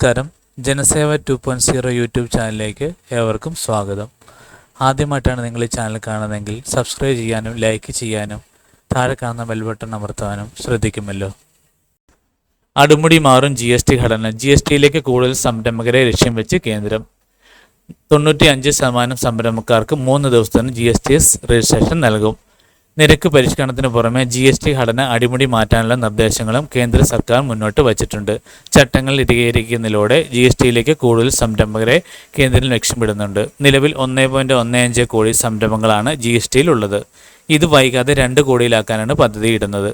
നമസ്കാരം. Janaseva two point zero YouTube ചാനലിലേക്ക് ഏവർക്കും സ്വാഗതം. ആദ്യമായിട്ടാണ് നിങ്ങൾ ഈ ചാനൽ കാണുന്നതെങ്കിൽ സബ്സ്ക്രൈബ് ചെയ്യാനും ലൈക്ക് ചെയ്യാനും താഴെ കാണുന്ന ബെൽ ബട്ടൺ അമർത്താനും ശ്രദ്ധിക്കുമല്ലോ. അടുമുടി മാറും ജി എസ് ടി ഘടന. ജി എസ് ടിയിലേക്ക് കൂടുതൽ സംരംഭകരെ ലക്ഷ്യം വെച്ച് കേന്ദ്രം. തൊണ്ണൂറ്റി അഞ്ച് ശതമാനം സംരംഭക്കാർക്ക് മൂന്ന് ദിവസത്തിന് ജി എസ് ടി രജിസ്ട്രേഷൻ നൽകും. നിരക്ക് പരിഷ്കരണത്തിന് പുറമെ ജി എസ് ടി ഘടന അടിമുടി മാറ്റാനുള്ള നിർദ്ദേശങ്ങളും കേന്ദ്ര സർക്കാർ മുന്നോട്ട് വച്ചിട്ടുണ്ട്. ചട്ടങ്ങൾ ഇരികീകരിക്കുന്നതിലൂടെ ജി എസ് ടിയിലേക്ക് കൂടുതൽ സംരംഭകരെ കേന്ദ്രം ലക്ഷ്യമിടുന്നുണ്ട്. നിലവിൽ ഒന്നേ പോയിന്റ് ഒന്ന് അഞ്ച് കോടി സംരംഭങ്ങളാണ് ജി എസ് ടിയിൽ ഉള്ളത് ഇത് വൈകാതെ രണ്ട് കോടിയിലാക്കാനാണ് പദ്ധതി ഇടുന്നത്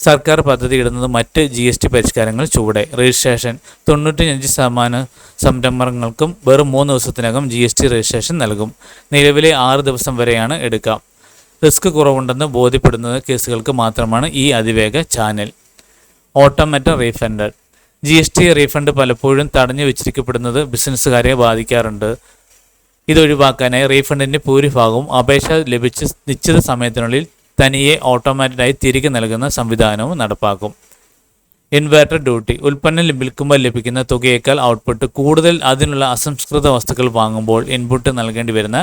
സർക്കാർ പദ്ധതി ഇടുന്നത് മറ്റ് ജി എസ് ടി പരിഷ്കാരങ്ങൾ ചൂടെ രജിസ്ട്രേഷൻ തൊണ്ണൂറ്റിയഞ്ച് ശതമാനം സംരംഭങ്ങൾക്കും വെറും മൂന്ന് ദിവസത്തിനകം ജി എസ് ടി രജിസ്ട്രേഷൻ നൽകും. നിലവിലെ ആറ് ദിവസം വരെയാണ് എടുക്കാം. റിസ്ക് കുറവുണ്ടെന്ന് ബോധ്യപ്പെടുന്ന കേസുകൾക്ക് മാത്രമാണ് ഈ അതിവേഗ channel. Automated refund GST refund പലപ്പോഴും തടഞ്ഞു വെച്ചിരിക്കപ്പെടുന്നത് ബിസിനസ്സുകാരെ ബാധിക്കാറുണ്ട്. ഇതൊഴിവാക്കാനായി റീഫണ്ടിന്റെ ഭൂരിഭാഗവും അപേക്ഷ ലഭിച്ച് നിശ്ചിത സമയത്തിനുള്ളിൽ തനിയെ ഓട്ടോമാറ്റിക്കായി തിരികെ നൽകുന്ന സംവിധാനവും നടപ്പാക്കും. Inverter duty. ഉൽപ്പന്നം വിൽക്കുമ്പോൾ ലഭിക്കുന്ന തുകയേക്കാൾ ഔട്ട്പുട്ട് കൂടുതൽ അതിനുള്ള അസംസ്കൃത വസ്തുക്കൾ വാങ്ങുമ്പോൾ ഇൻപുട്ട് നൽകേണ്ടി വരുന്ന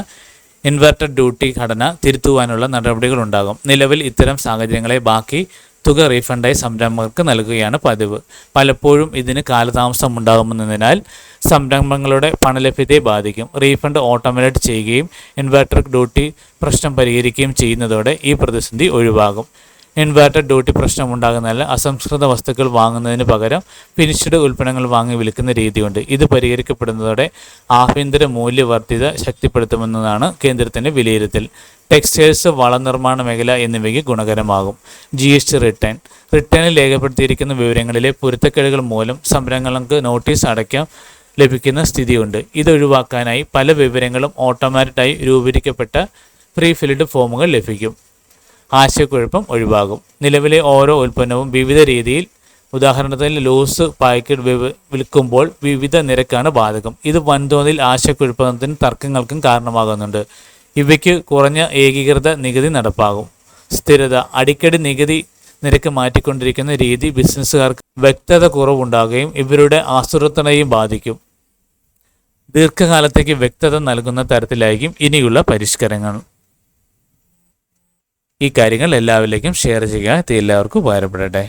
ഇൻവെർട്ടർ ഡ്യൂട്ടി ഘടന തിരുത്തുവാനുള്ള നടപടികളുണ്ടാകും. നിലവിൽ ഇത്തരം സാഹചര്യങ്ങളെ ബാക്കി തുക റീഫണ്ടായി സംരംഭകർക്ക് നൽകുകയാണ് പതിവ്. പലപ്പോഴും ഇതിന് കാലതാമസം ഉണ്ടാകുമെന്നതിനാൽ സംരംഭങ്ങളുടെ പണലഭ്യതയെ ബാധിക്കും. റീഫണ്ട് ഓട്ടോമേറ്റ് ചെയ്യുകയും ഇൻവെർട്ടർ ഡ്യൂട്ടി പ്രശ്നം പരിഹരിക്കുകയും ചെയ്യുന്നതോടെ ഈ പ്രതിസന്ധി ഒഴിവാകും. ഇൻവേർട്ടർ ഡ്യൂട്ടി പ്രശ്നം ഉണ്ടാകുന്നതല്ല അസംസ്കൃത വസ്തുക്കൾ വാങ്ങുന്നതിന് പകരം ഫിനിഷ്ഡ് ഉൽപ്പന്നങ്ങൾ വാങ്ങി വിൽക്കുന്ന രീതിയുണ്ട്. ഇത് പരിഹരിക്കപ്പെടുന്നതോടെ ആഭ്യന്തര മൂല്യവർദ്ധിത ശക്തിപ്പെടുത്തുമെന്നതാണ് കേന്ദ്രത്തിന്റെ വിലയിരുത്തൽ. ടെക്സ്റ്റൈൽസ് വളനിർമ്മാണ മേഖല എന്നിവയ്ക്ക് ഗുണകരമാകും. ജി എസ് ടി റിട്ടേൺ റിട്ടേണിൽ രേഖപ്പെടുത്തിയിരിക്കുന്ന വിവരങ്ങളിലെ പൊരുത്തക്കേടുകൾ മൂലം സംരംഭങ്ങൾക്ക് നോട്ടീസ് അടയ്ക്കാം ലഭിക്കുന്ന സ്ഥിതിയുണ്ട്. ഇതൊഴിവാക്കാനായി പല വിവരങ്ങളും ഓട്ടോമാറ്റിക്കായി രൂപീകരിക്കപ്പെട്ട പ്രീ ഫിൽഡ് ഫോമുകൾ ലഭിക്കും. ആശയക്കുഴപ്പം ഒഴിവാകും. നിലവിലെ ഓരോ ഉൽപ്പന്നവും വിവിധ രീതിയിൽ ഉദാഹരണത്തിന് ലൂസ് പാക്കറ്റ് വിൽക്കുമ്പോൾ വിവിധ നിരക്കാണ് ബാധകം. ഇത് വൻതോതിൽ ആശയക്കുഴപ്പത്തിനും തർക്കങ്ങൾക്കും കാരണമാകുന്നുണ്ട്. ഇവയ്ക്ക് കുറഞ്ഞ ഏകീകൃത നികുതി നടപ്പാകും. സ്ഥിരത അടിക്കടി നികുതി നിരക്ക് മാറ്റിക്കൊണ്ടിരിക്കുന്ന രീതി ബിസിനസ്സുകാർക്ക് വ്യക്തത കുറവുണ്ടാകുകയും ഇവരുടെ ആസൂത്രണയും ബാധിക്കും. ദീർഘകാലത്തേക്ക് വ്യക്തത നൽകുന്ന തരത്തിലായിരിക്കും ഇനിയുള്ള പരിഷ്കരണങ്ങൾ ഈ കാര്യങ്ങൾ എല്ലാവരിലേക്കും ഷെയർ ചെയ്യുക. എല്ലാവർക്കും ഉപകാരപ്പെടട്ടെ.